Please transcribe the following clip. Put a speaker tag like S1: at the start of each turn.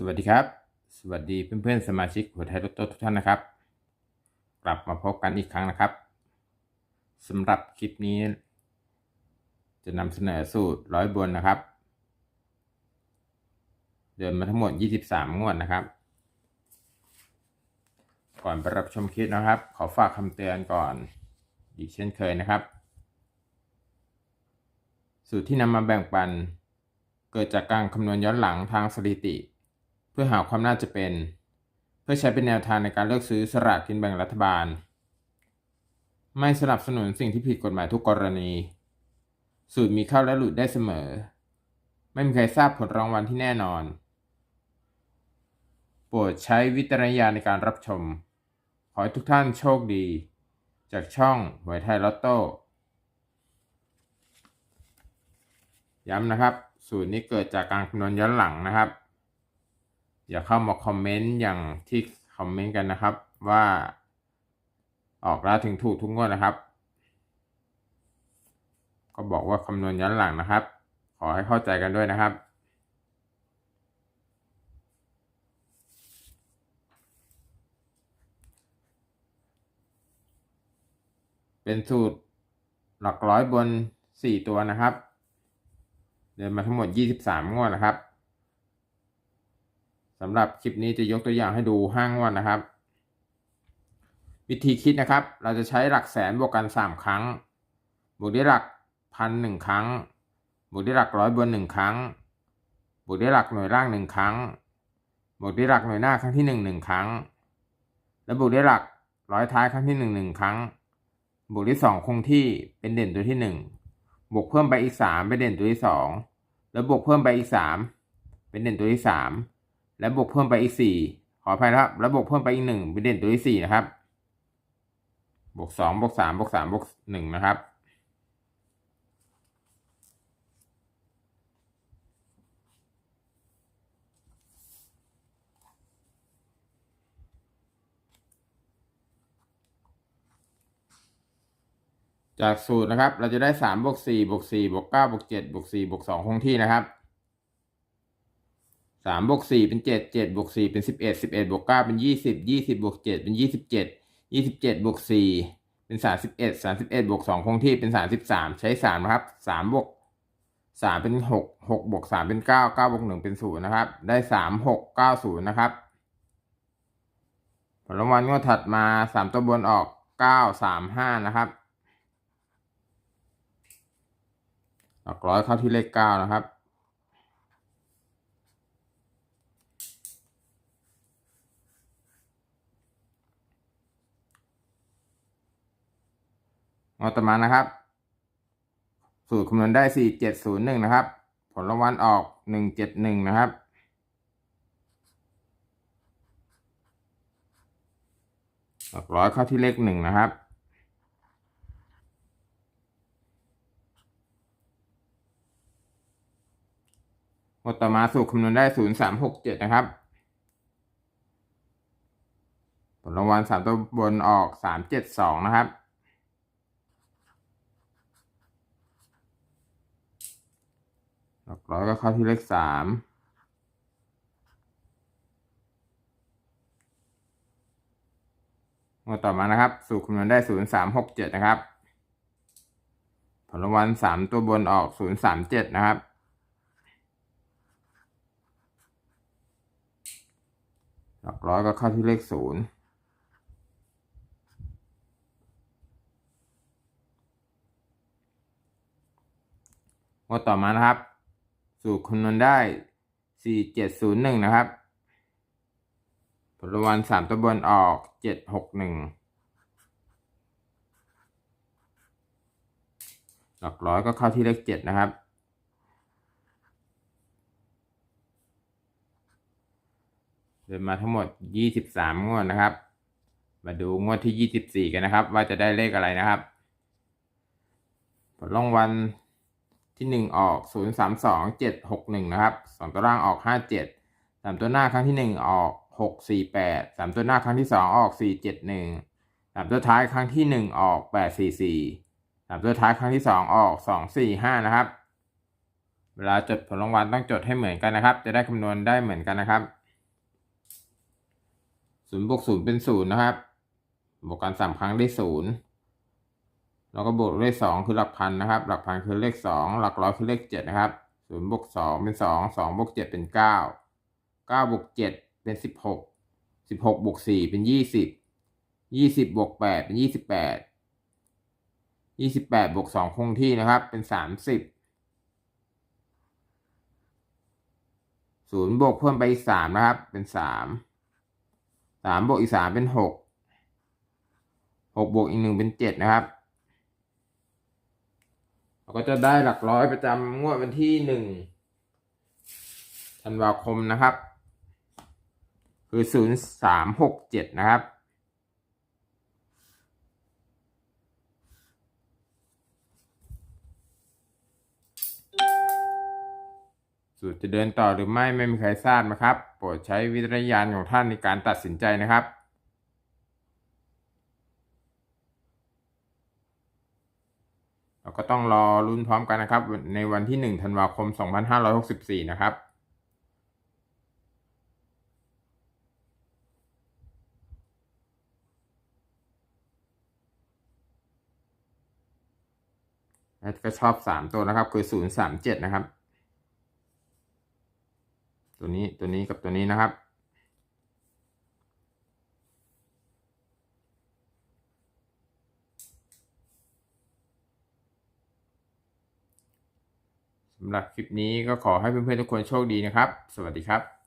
S1: สวัสดีครับ สวัสดีเพื่อนๆสมาชิกหัวไทยรถโต้ทุกท่านนะครับ กลับมาพบกันอีกครั้งนะครับสำหรับคลิปนี้ จะนำเสนอสูตรร้อยบนนะครับ เดินมาทั้งหมด 23 งวดนะครับ ก่อนไปรับชมคลิปนะครับ ขอฝากคำเตือนก่อนอีกเช่นเคยนะครับ สูตรที่นำมาแบ่งปันเกิดจากการคำนวณย้อนหลังทางสถิติ พื่อหาความน่าจะเป็น เพื่อใช้เป็นแนวทางในการเลือกซื้อสลากกินแบ่งรัฐบาล ไม่สนับสนุนสิ่งที่ผิดกฎหมายทุกกรณี สูตรมีเข้าและหลุดได้เสมอ ไม่มีใครทราบผลรางวัลที่แน่นอน โปรดใช้วิจารณญาณในการรับชม ขอให้ทุกท่านโชคดี จากช่องหวยไทยลอตโต้ย้ำนะครับ สูตรนี้เกิดจากการคำนวณย้อนหลังนะครับ อย่าเข้ามาคอมเมนต์อย่างที่คอมเมนต์กันนะครับว่า ออกแล้วถึงถูกทุกงวดนะครับ ก็บอกว่าคำนวณย้อนหลังนะครับ ขอให้เข้าใจกันด้วยนะครับเป็นสูตรหลักร้อยบนสี่ตัวนะครับ เดินมาทั้งหมด 23 งวดนะครับ สำหรับคลิปนี้จะยกตัวอย่างให้ดูห้างวดนะครับ วิธีคิดนะครับ เราจะใช้หลักแสนบวกกัน 3 ครั้ง บวกด้วยหลักพันหนึ่งครั้ง บวกด้วยหลักร้อยบนหนึ่งครั้ง บวกด้วยหลักหน่วยล่างหนึ่งครั้ง บวกด้วยหลักหน่วยหน้าครั้งที่หนึ่งหนึ่งครั้ง และบวกด้วยหลักร้อยท้ายครั้งที่หนึ่งหนึ่งครั้ง บวกด้วยสองคงที่เป็นเด่นตัวที่หนึ่ง บวกเพิ่มไปอีกสามเป็นเด่นตัวที่สอง แล้วบวกเพิ่มไปอีกสามเป็นเด่นตัวที่สาม และบวกเพิ่มไปอีกสี่ขออภัยครับ แล้วบวกเพิ่มไปอีกหนึ่งเป็นเด่นตัวที่สี่นะครับ บวกสองบวกสามบวกสามบวกหนึ่งนะครับ จากสูตรนะครับ เราจะได้สามบวกสี่บวกสี่บวกเก้าบวกเจ็ดบวกสี่บวกสองคงที่นะครับ สามบวกสี่เป็นเจ็ดเจ็ดบวกสี่เป็นสิบเอ็ดสิบเอ็ดบวกเก้าเป็นยี่สิบยี่สิบบวกเจ็ดเป็นยี่สิบเจ็ดยี่สิบเจ็ดบวกสี่เป็นสามสิบเอ็ดสามสิบเอ็ดบวกสองคงที่เป็นสามสิบสามใช้สามนะครับสามบวกสามเป็นหกหกบวกสามเป็นเก้าเก้าบวกหนึ่งเป็นศูนย์นะครับ ได้สามหกเก้าศูนย์นะครับ ผลรางวัลงวดถัดมาสามตัวบนออกเก้าสามห้านะครับหลักร้อยเข้าที่เลขเก้านะครับ งวดต่อมานะครับ สูตรคำนวณได้สี่เจ็ดศูนย์หนึ่งนะครับ ผลรางวัลออกหนึ่งเจ็ดหนึ่งนะครับ หลักร้อยเข้าที่เลขหนึ่งนะครับงวดต่อมาสูตรคำนวณได้ศูนย์สามหกเจ็ดนะครับผลรางวัลสามตัวบนออกสามเจ็ดสองนะครับ หลักร้อยก็เข้าที่เลขสามงวดต่อมานะครับ สูตรคำนวณได้ศูนย์สามหกเจ็ดนะครับ ผลรางวัลสามตัวบนออกศูนย์สามเจ็ดนะครับ หลักร้อยก็เข้าที่เลขศูนย์งวดต่อมานะครับ สูตรคำนวณได้สี่เจ็ดศูนย์หนึ่งนะครับ ผลรางวัลสามตัวบนออกเจ็ดหกหนึ่งหลักร้อยก็เข้าที่เลขเจ็ดนะครับ เดินมาทั้งหมด 23 งวดนะครับ มาดูงวดที่ 24 กันนะครับ ว่าจะได้เลขอะไรนะครับ ผลรางวัล ที่ 1 ออก 0 3 2 7 6 1 นะครับ 2 ตัวล่างออก 57 3 ตัวหน้าครั้งที่ 1 ออก 6 4 8 3 ตัวหน้าครั้งที่ 2 ออก 4 7 1 3 ตัวท้ายครั้งที่ 1 ออก 8 4 4 3 ตัวท้ายครั้งที่ 2 ออก 2 4 5 นะครับ เวลาจดผลรางวัลต้องจดให้เหมือนกันนะครับ จะได้คำนวณได้เหมือนกันนะครับ0บวก0เป็น 0 นะครับ บวกกัน3ครั้งได้ 0 เราก็บวกเลขสองคือหลักพันนะครับ หลักพันคือเลขสองหลักร้อยคือเลขเจ็ดนะครับศูนย์บวกสองเป็นสองสองบวกเจ็ดเป็นเก้าเก้าบวกเจ็ดเป็นสิบหกสิบหกบวกสี่เป็นยี่สิบยี่สิบบวกแปดเป็นยี่สิบแปดยี่สิบแปดบวกสองคงที่นะครับ เป็นสามสิบศูนย์บวกเพิ่มไปอีกสามนะครับ เป็นสามสามบวกอีกสามเป็นหกหกบวกอีกหนึ่งเป็นเจ็ดนะครับ เราก็จะได้หลักร้อยประจำงวดวันที่หนึ่งธันวาคมนะครับ คือศูนย์สามหกเจ็ดนะครับ สูตรจะเดินต่อหรือไม่ไม่มีใครทราบนะครับ โปรดใช้วิจารณญาณของท่านในการตัดสินใจนะครับ เรา ก็ต้องรอลุ้นพร้อมกันนะครับ ในวันที่ 1 ธันวาคม 2564 นะครับแล้วก็ชอบ 3 ตัวนะครับ คือ 037 นะครับ ตัวนี้ตัวนี้กับตัวนี้นะครับ สำหรับคลิปนี้ก็ขอให้เพื่อนๆทุกคนโชคดีนะครับ สวัสดีครับ